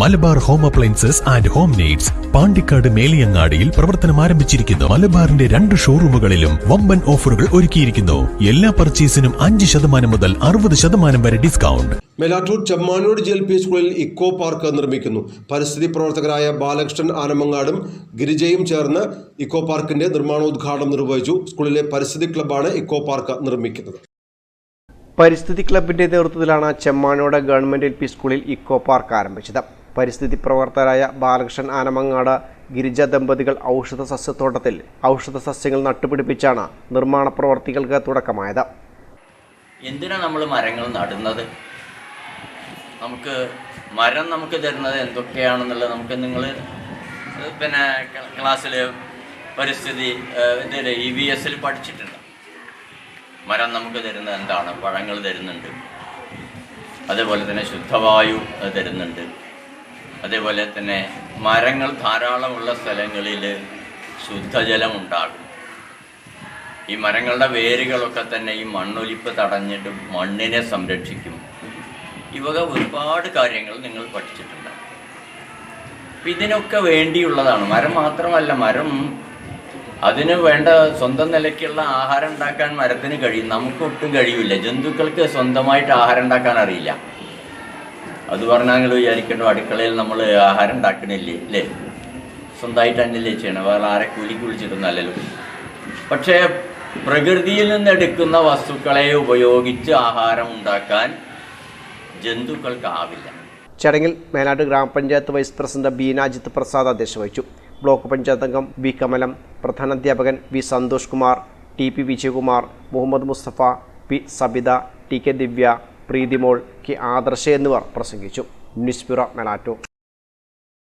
Malabar home appliances and home needs Pandikkad മേലിയങ്ങാടിയിൽ പ്രവർത്തനം ആരംഭിച്ചിരിക്കുന്നു. മലബാറിന്റെ രണ്ട് ഷോറൂമുകളിലും വമ്പൻ ഓഫറുകൾ ഒരുക്കിയിരിക്കുന്നു. എല്ലാ പർച്ചേസിനും അഞ്ച് ശതമാനം മുതൽ അറുപത് ശതമാനം വരെ discount. Melattur Chemmanur G L P സ്കൂളിൽ ഇക്കോ പാർക്ക് നിർമ്മിക്കുന്നു. പരിസ്ഥിതി പ്രവർത്തകരായ ബാലകൃഷ്ണൻ ആനമങ്ങാടും ഗിരിജയും ചേർന്ന് ഇക്കോ പാർക്കിന്റെ നിർമ്മാണോദ്ഘാടനം നിർവഹിച്ചു. സ്കൂളിലെ പരിസ്ഥിതി ക്ലബ്ബാണ് ഇക്കോ പാർക്ക് നിർമ്മിക്കുന്നത്. പരിസ്ഥിതി ക്ലബിന്റെ നേതൃത്വത്തിലാണ് ചെമ്മാനോട് ഗവൺമെന്റ് എൽ പി സ്കൂളിൽ ഇക്കോ പാർക്ക് ആരംഭിച്ചത്. പരിസ്ഥിതി പ്രവർത്തകരായ ബാലകൃഷ്ണൻ ആനമങ്ങാട് ഗിരിജ ദമ്പതികൾ ഔഷധ സസ്യത്തോട്ടത്തിൽ ഔഷധ സസ്യങ്ങൾ നട്ടുപിടിപ്പിച്ചാണ് നിർമ്മാണ പ്രവർത്തികൾക്ക് തുടക്കമായത്. എന്തിനാണ് നമ്മൾ മരങ്ങൾ നടുന്നത്? നമുക്ക് മരം നമുക്ക് തരുന്നത് എന്തൊക്കെയാണെന്നുള്ളത് നമുക്ക് നിങ്ങൾ പിന്നെ ക്ലാസ്സിൽ പരിസ്ഥിതി ഇതിൽ ഇ വി എസിൽ പഠിച്ചിട്ടുണ്ട്. മരം നമുക്ക് തരുന്നത് എന്താണ്? പഴങ്ങൾ തരുന്നുണ്ട്. അതേപോലെ തന്നെ ശുദ്ധവായു തരുന്നുണ്ട്. അതേപോലെ തന്നെ മരങ്ങൾ ധാരാളമുള്ള സ്ഥലങ്ങളിൽ ശുദ്ധജലം ഉണ്ടാകും ഈ മരങ്ങളുടെ വേരുകളൊക്കെ തന്നെ ഈ മണ്ണൊലിപ്പ് തടഞ്ഞിട്ട് മണ്ണിനെ സംരക്ഷിക്കും. ഇവക വക ഒരുപാട് കാര്യങ്ങൾ നിങ്ങൾ പഠിച്ചിട്ടുണ്ട്. ഇതിനൊക്കെ വേണ്ടിയുള്ളതാണ്. മരം മാത്രമല്ല മരം അതിന് വേണ്ട സ്വന്തം നിലയ്ക്കുള്ള ആഹാരം ഉണ്ടാക്കാൻ മരത്തിന് കഴിയും. നമുക്കൊട്ടും കഴിയില്ല ജന്തുക്കൾക്ക് സ്വന്തമായിട്ട് ആഹാരം ഉണ്ടാക്കാൻ അറിയില്ല. അത് പറഞ്ഞാൽ വിചാരിക്കേണ്ട അടുക്കളയിൽ നമ്മൾ ആഹാരം ഉണ്ടാക്കണില്ലേ അല്ലേ? സ്വന്തമായിട്ട് തന്നെയല്ലേ ചെയ്യണം വേറെ ആരെ കൂലിക്ക് വിളിച്ചിട്ടൊന്നല്ലല്ലോ. പക്ഷേ പ്രകൃതിയിൽ നിന്നെടുക്കുന്ന വസ്തുക്കളെ ഉപയോഗിച്ച് ആഹാരം ഉണ്ടാക്കാൻ ജന്തുക്കൾക്കാവില്ല ചടങ്ങിൽ മേലാട് ഗ്രാമപഞ്ചായത്ത് വൈസ് പ്രസിഡന്റ് ബീനാജിത്ത് പ്രസാദ് അധ്യക്ഷ വഹിച്ചു. ബ്ലോക്ക് പഞ്ചായത്ത് അംഗം V Kamalam പ്രധാനാധ്യാപകൻ V Santhosh Kumar T P Vijayakumar Muhammad Musthafa P Sabitha T K Divya Preethimol K Adarsha എന്നിവർ പ്രസംഗിച്ചു. നിസ്പിറ ബ്യൂറോ മേലാറ്റൂർ.